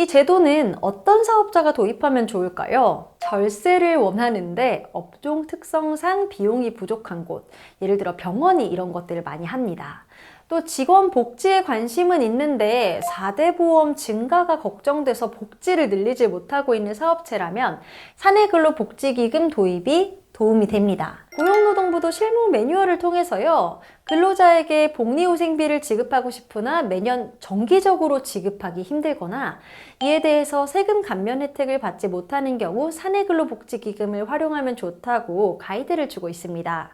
이 제도는 어떤 사업자가 도입하면 좋을까요? 절세를 원하는데 업종 특성상 비용이 부족한 곳, 예를 들어 병원이 이런 것들을 많이 합니다. 또 직원 복지에 관심은 있는데 4대 보험 증가가 걱정돼서 복지를 늘리지 못하고 있는 사업체라면 사내근로 복지기금 도입이 도움이 됩니다. 고용노동 부도 실무 매뉴얼을 통해서요, 근로자에게 복리후생비를 지급하고 싶으나 매년 정기적으로 지급하기 힘들거나 이에 대해서 세금 감면 혜택을 받지 못하는 경우 사내근로복지기금을 활용하면 좋다고 가이드를 주고 있습니다.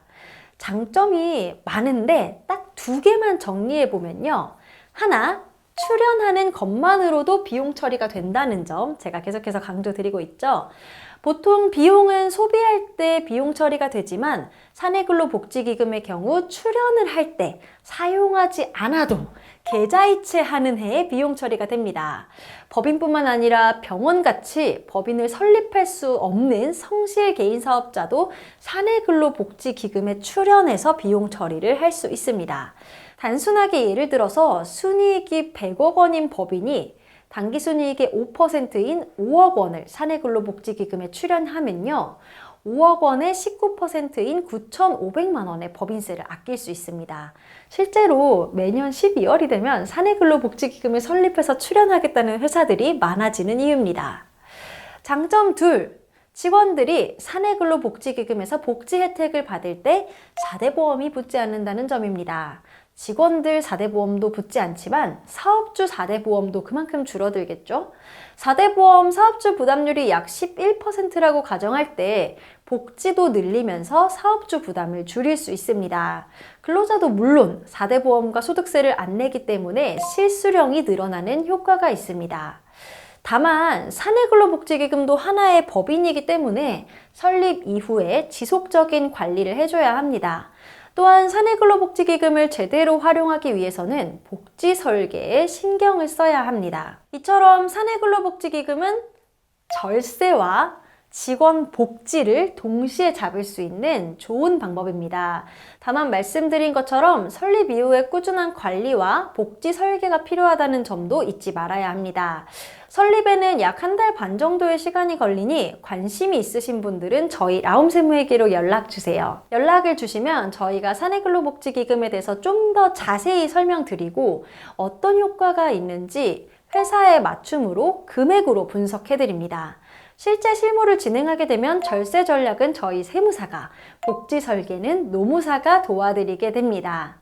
장점이 많은데 딱 두 개만 정리해 보면요. 하나, 출연하는 것만으로도 비용 처리가 된다는 점 제가 계속해서 강조드리고 있죠. 보통 비용은 소비할 때 비용 처리가 되지만 사내근로복지기금의 경우 출연을 할 때 사용하지 않아도 계좌이체 하는 해에 비용 처리가 됩니다. 법인뿐만 아니라 병원같이 법인을 설립할 수 없는 성실 개인 사업자도 사내근로복지기금에 출연해서 비용 처리를 할 수 있습니다. 단순하게 예를 들어서 순이익이 100억 원인 법인이 단기 순이익의 5%인 5억 원을 사내근로 복지기금에 출연하면요. 5억 원의 19%인 9,500만 원의 법인세를 아낄 수 있습니다. 실제로 매년 12월이 되면 사내근로복지기금을 설립해서 출연하겠다는 회사들이 많아지는 이유입니다. 장점 둘. 직원들이 사내근로복지기금에서 복지 혜택을 받을 때 4대 보험이 붙지 않는다는 점입니다. 직원들 4대 보험도 붙지 않지만 사업주 4대 보험도 그만큼 줄어들겠죠? 4대 보험 사업주 부담률이 약 11%라고 가정할 때 복지도 늘리면서 사업주 부담을 줄일 수 있습니다. 근로자도 물론 4대 보험과 소득세를 안 내기 때문에 실수령이 늘어나는 효과가 있습니다. 다만 사내근로복지기금도 하나의 법인이기 때문에 설립 이후에 지속적인 관리를 해줘야 합니다. 또한 사내근로복지기금을 제대로 활용하기 위해서는 복지 설계에 신경을 써야 합니다. 이처럼 사내근로복지기금은 절세와 직원 복지를 동시에 잡을 수 있는 좋은 방법입니다. 다만 말씀드린 것처럼 설립 이후에 꾸준한 관리와 복지 설계가 필요하다는 점도 잊지 말아야 합니다. 설립에는 약 한 달 반 정도의 시간이 걸리니 관심이 있으신 분들은 저희 라움세무회계로 연락 주세요. 연락을 주시면 저희가 사내근로복지기금에 대해서 좀 더 자세히 설명드리고 어떤 효과가 있는지 회사에 맞춤으로 금액으로 분석해 드립니다. 실제 실무를 진행하게 되면 절세 전략은 저희 세무사가, 복지 설계는 노무사가 도와드리게 됩니다.